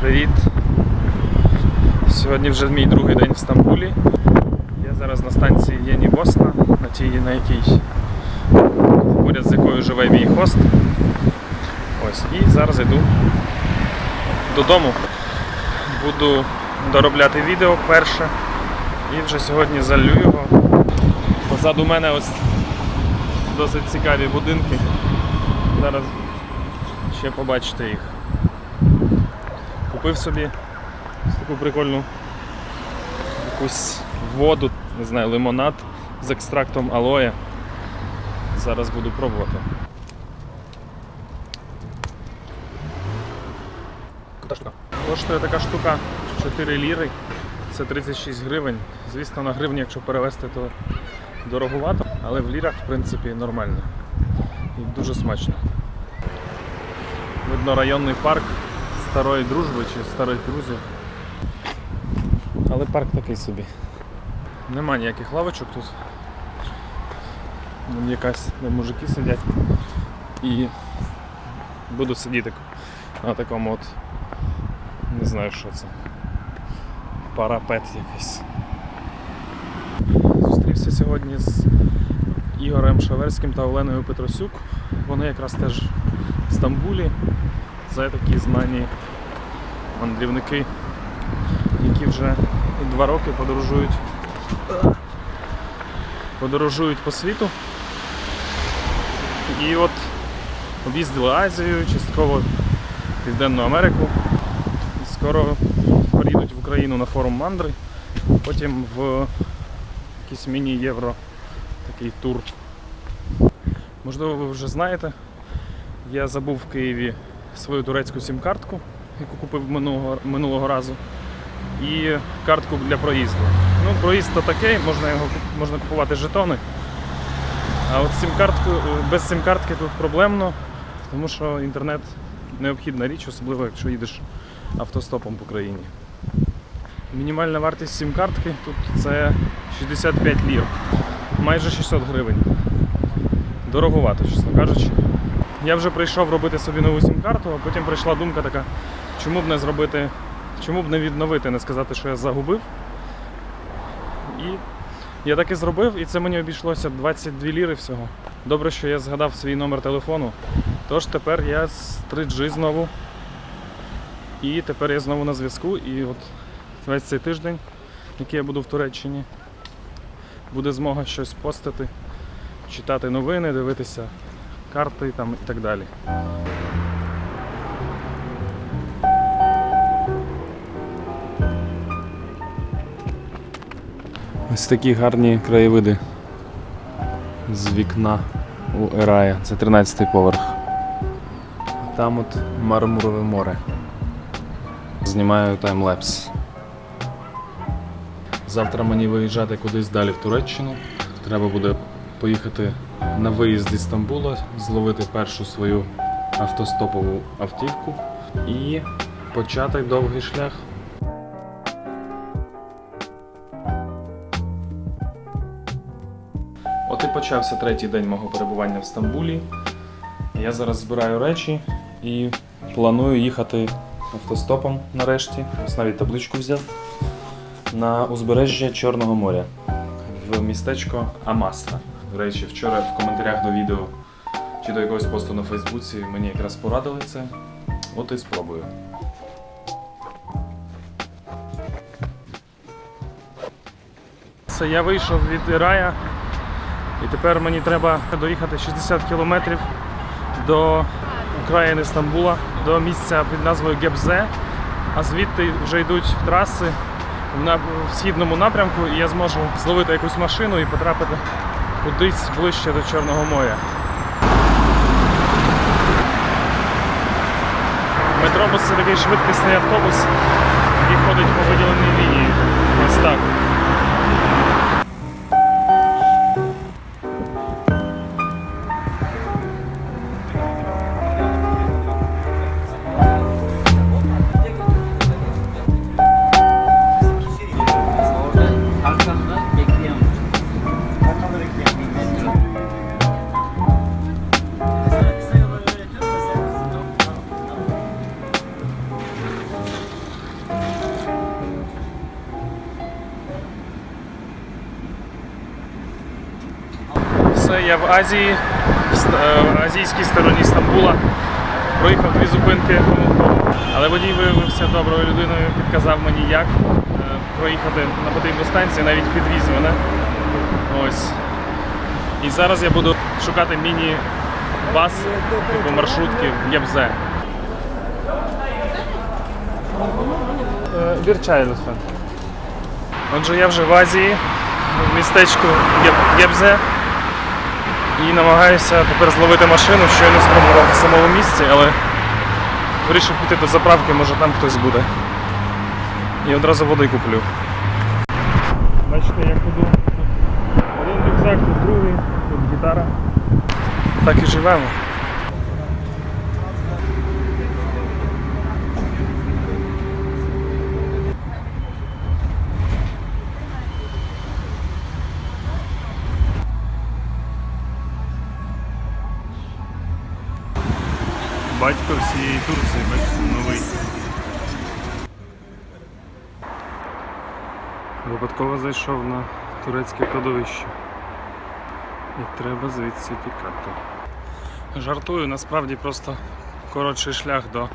Привіт. Сьогодні вже мій другий день в Стамбулі. Зараз на станції Єні Босна, на тій, на якій поряд з якою живе мій хост. Ось, і зараз йду додому. Буду доробляти відео перше. І вже сьогодні залю його. Позаду мене ось досить цікаві будинки. Зараз ще побачите їх. Купив собі ось таку прикольну якусь воду, не знаю, лимонад з екстрактом алоє. Зараз буду пробувати. Штука? Коштує така штука 4 ліри, це 36 гривень. Звісно, на гривні, якщо перевести, то дороговато, але в лірах, в принципі, нормально. І дуже смачно. Видно районний парк старої дружби чи старих друзів. Але парк такий собі. Нема ніяких лавочок тут. Якась де мужики сидять. І буду сидіти на такому от. Не знаю що це. Парапет якийсь. Зустрівся сьогодні з Ігорем Шаверським та Оленою Петросюк. Вони якраз теж в Стамбулі. Це такі знані мандрівники, які вже два роки подорожують, подорожують по світу. І от об'їздили Азію, частково Південну Америку. І скоро приїдуть в Україну на форум мандри, потім в якийсь міні-євро такий тур. Можливо, ви вже знаєте, я забув в Києві свою турецьку сім-картку, яку купив минулого, минулого разу, і картку для проїзду. Ну, проїзд то такий, можна його можна купувати жетони. А от сім-картку, без сім-картки тут проблемно, тому що інтернет необхідна річ, особливо якщо їдеш автостопом по країні. Мінімальна вартість сім-картки тут це 65 лір, майже 600 гривень. Дороговато, чесно кажучи. Я вже прийшов робити собі нову сім-карту, а потім прийшла думка така, чому б не зробити, чому б не відновити, не сказати, що я загубив. І я так і зробив, і це мені обійшлося 22 ліри всього. Добре, що я згадав свій номер телефону. Тож тепер я з 3G знову. І тепер я знову на зв'язку. І от весь цей тиждень, який я буду в Туреччині, буде змога щось постити, читати новини, дивитися карти там і так далі. Ось такі гарні краєвиди з вікна у Ерая. Це 13-й поверх. Там от Мармурове море. Знімаю таймлепс. Завтра мені виїжджати кудись далі в Туреччину. Треба буде поїхати на виїзд із Стамбула, зловити першу свою автостопову автівку і почати довгий шлях. Почався третій день мого перебування в Стамбулі. Я зараз збираю речі і планую їхати автостопом нарешті. Ось навіть табличку взяв на узбережжя Чорного моря в містечко Амасра. До речі, вчора в коментарях до відео чи до якогось посту на Фейсбуці мені якраз порадили це. От і спробую. Я вийшов від Ірая, і тепер мені треба доїхати 60 кілометрів до України Стамбула, до місця під назвою Гебзе. А звідти вже йдуть траси в, східному напрямку, і я зможу зловити якусь машину і потрапити кудись ближче до Чорного моря. Метробус це такий швидкісний автобус, який ходить по я в Азії, е, в азійській стороні Стамбула. Проїхав дві зупинки, але водій виявився доброю людиною, підказав мені, як е, проїхати на потрібну станцію, навіть підвіз мене. Ось. І зараз я буду шукати міні-бас, типу маршрутки в Єбзе. Вірчай, лише. Отже, я вже в Азії, в містечку Єб- Єбзе. І намагаюся тепер зловити машину, що я не спробував в самому місці, але вирішив піти до заправки, може там хтось буде. І одразу води куплю. Бачите, як ходу Тут один рюкзак, тут другий, тут гітара. Так і живемо. Батько всієї Турції, бачите, новий. Випадково зайшов на турецьке кладовище. І треба звідси тікати. Жартую, насправді просто коротший шлях до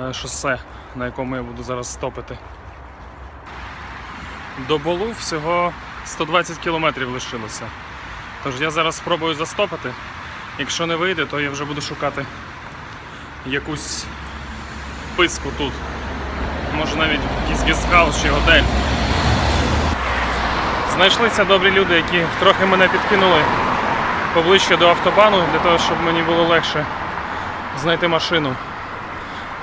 е, шосе, на якому я буду зараз стопити. До Болу всього 120 кілометрів лишилося. Тож я зараз спробую застопити. Якщо не вийде, то я вже буду шукати якусь писку тут. Може навіть якийсь гестхаус чи готель. Знайшлися добрі люди, які трохи мене підкинули поближче до автобану для того, щоб мені було легше знайти машину.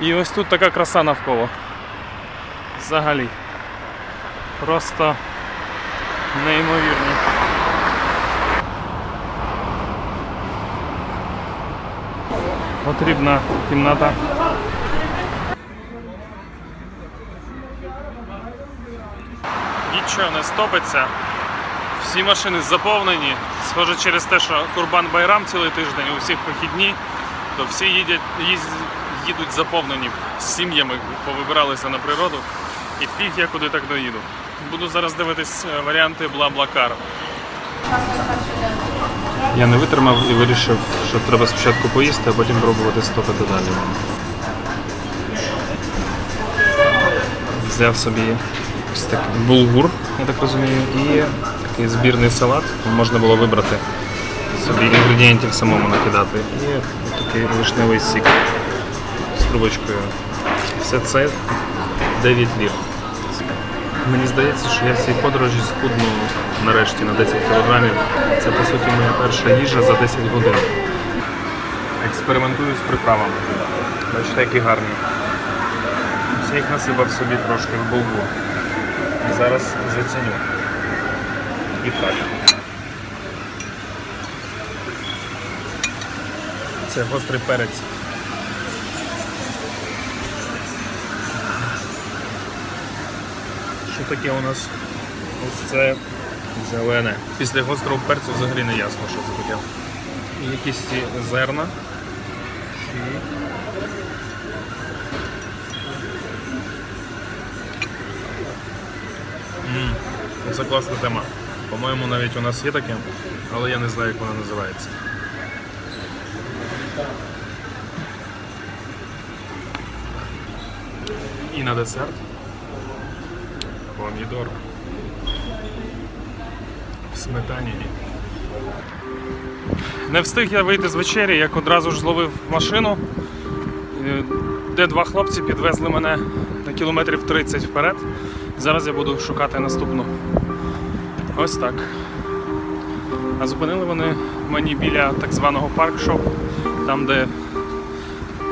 І ось тут така краса навколо. Взагалі. Просто неймовірно. Потрібна кімната. Нічого не стопиться. Всі машини заповнені. Схоже, через те, що Курбан Байрам цілий тиждень, у всіх вихідні, то всі їдять, їдуть заповнені з сім'ями, повибиралися на природу. І фіг я куди так доїду. Буду зараз дивитись е, варіанти бла-бла-кар. Я не витримав і вирішив, що треба спочатку поїсти, а потім пробувати стопити далі. Взяв собі ось такий булгур, я так розумію, і такий збірний салат. Можна було вибрати собі інгредієнтів самому накидати. І такий вишневий сік з трубочкою. Все це 9 лір. Мені здається, що я в цій подорожі схудну нарешті на 10 кілограмів. Це по суті моя перша їжа за 10 годин. Експериментую з приправами. Бачите, які гарні. Я їх насипав собі трошки в булгур. І зараз заціню. І так. Це гострий перець. Таке у нас? Ось це зелене. Після гострого перцю взагалі не ясно, що це таке. І якісь ці зерна. М, Це класна тема. По-моєму, навіть у нас є таке, але я не знаю, як вона називається. І на десерт помідор в сметані. Не встиг я вийти з вечері, як одразу ж зловив машину, е, де два хлопці підвезли мене на кілометрів 30 вперед. Зараз я буду шукати наступну. Ось так. А зупинили вони мені біля так званого парк-шоп, там, де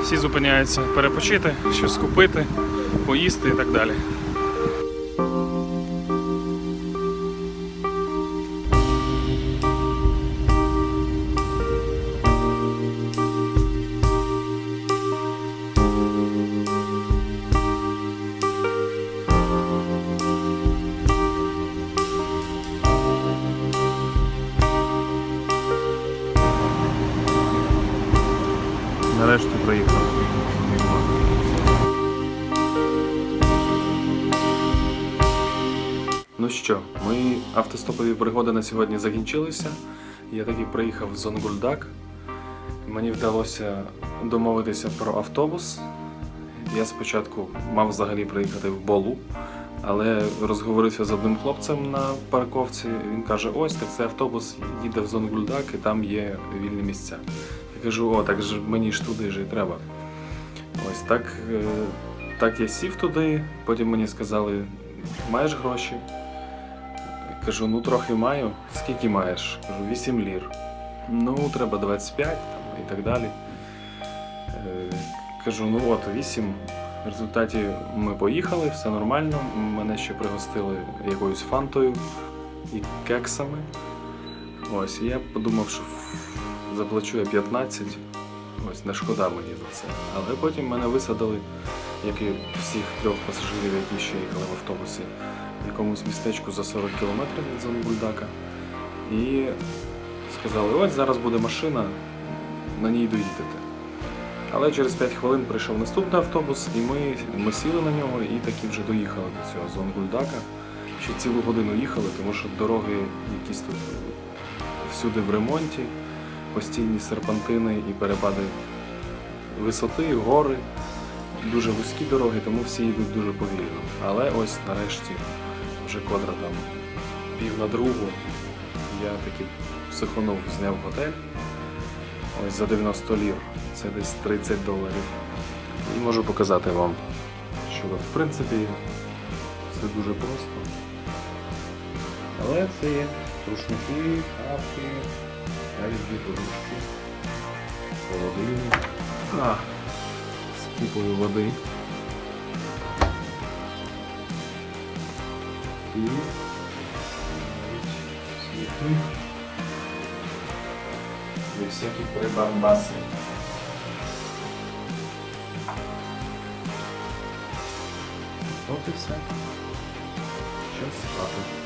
всі зупиняються перепочити, щось купити, поїсти і так далі. Нарешті приїхав. Ну що, мої автостопові пригоди на сьогодні закінчилися. Я таки приїхав в Зонгульдак. Мені вдалося домовитися про автобус. Я спочатку мав взагалі приїхати в Болу, але розговорився з одним хлопцем на парковці. Він каже: ось так це автобус їде в Зонгульдак і там є вільні місця. Кажу, о, так ж мені ж туди ж і треба. Ось так, е, так я сів туди, потім мені сказали, маєш гроші? Кажу, ну трохи маю. Скільки маєш? Кажу, 8 лір. Ну, треба 25 там, і так далі. Е, Кажу, ну от 8. В результаті ми поїхали, все нормально. Мене ще пригостили якоюсь фантою і кексами. Ось, я подумав, що заплачу я 15. Ось не шкода мені за це. Але потім мене висадили, як і всіх трьох пасажирів, які ще їхали в автобусі, в якомусь містечку за 40 кілометрів від Зонгульдака. І сказали, ось зараз буде машина, на ній доїдете. Але через 5 хвилин прийшов наступний автобус, і ми, ми сіли на нього і таки вже доїхали до цього Зонгульдака. Ще цілу годину їхали, тому що дороги якісь тут всюди в ремонті, постійні серпантини і перепади висоти, гори, дуже вузькі дороги, тому всі йдуть дуже повільно. Але ось нарешті, вже квадра там пів на другу, я таки психонув, зняв готель. Ось за 90 лір. Це десь 30 доларів. І можу показати вам, що в принципі все дуже просто. Але це є рушники, шапки, навіть дві подушки, холодильник. А, з купою води. І навіть світлі. І всякі прибамбаси. От і все. Час спати.